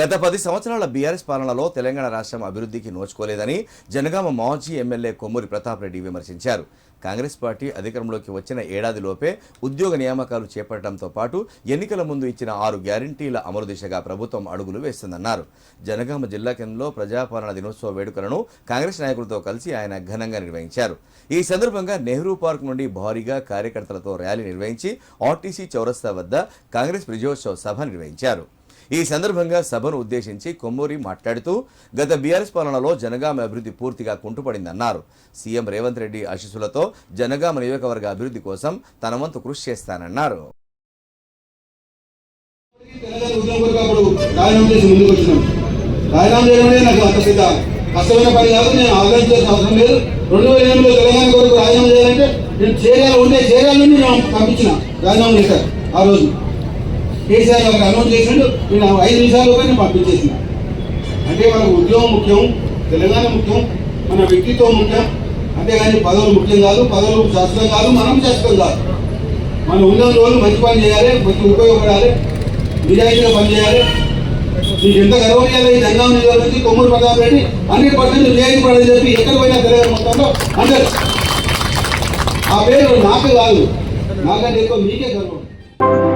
గత పది సంవత్సరాల బీఆర్ఎస్ పాలనలో తెలంగాణ రాష్ట్రం అభివృద్ధికి నోచుకోలేదని జనగామ మాజీ ఎమ్మెల్యే కొమ్మూరి ప్రతాప్ రెడ్డి విమర్శించారు. కాంగ్రెస్ పార్టీ అధికారంలోకి వచ్చిన ఏడాదిలోపే ఉద్యోగ నియామకాలు చేపట్టడంతో పాటు ఎన్నికల ముందు ఇచ్చిన ఆరు గ్యారంటీల అమలు దిశగా ప్రభుత్వం అడుగులు వేస్తుందన్నారు. జనగామ జిల్లా కేంద్రంలో ప్రజాపాలన దినోత్సవ వేడుకలను కాంగ్రెస్ నాయకులతో కలిసి ఆయన ఘనంగా నిర్వహించారు. ఈ సందర్భంగా నెహ్రూ పార్క్ నుండి భారీగా కార్యకర్తలతో ర్యాలీ నిర్వహించి ఆర్టీసీ చౌరస్తా వద్ద కాంగ్రెస్ విజయోత్సవ సభ నిర్వహించారు. ఈ సందర్భంగా సభను ఉద్దేశించి కొమ్మూరి మాట్లాడుతూ గత బీఆర్ఎస్ పాలనలో జనగామ అభివృద్ధి పూర్తిగా కుంటుపడిందన్నారు. సీఎం రేవంత్ రెడ్డి ఆశీస్సులతో జనగామ నియోజకవర్గ అభివృద్ధి కోసం తన వంతు కృషి చేస్తానన్నారు. రాజీనామా చేసి నాకు అంత పెద్ద కష్టమైన పని కాదు నేను ఆగ్రహం చేసిన అవసరం లేదు రెండు వేల ఎనిమిదిలో తెలంగాణ కొరకు రాజీనామా చేయాలంటే నేను చేరాలి ఉండే చేరాలని నేను పంపించిన రాజీనామా చేశారు. ఆ రోజు కేసీఆర్ గారికి అనౌన్స్ చేసిండు నేను ఐదు నిమిషాల్లోనే నేను పంపించేసిన. అంటే మనకు ఉద్యోగం ముఖ్యం తెలంగాణ ముఖ్యం మన వ్యక్తిత్వం ముఖ్యం. అంతేగాని పదవులు ముఖ్యం కాదు పదవులు శాశ్వతం కాదు మనం శాశ్వతం కాదు. మనం ఉన్న రోజులు మంచి పని చేయాలి మంచి ఉపయోగపడాలి నిజాయితీగా పని చేయాలి. నీకు ఎంత గర్వం చేయాలి ఈ జంగం నియోజకవర్గం కొమ్మూరు ప్రతాప్ రెడ్డి హండ్రెడ్ పర్సెంట్ నిజాయితీ పడని చెప్పి ఎక్కడ పోయినా తెలంగాణ మొత్తంలో. అందరు. ఆ పేరు నాకు కాదు. నాకంటే ఎక్కువ మీకే గర్వం.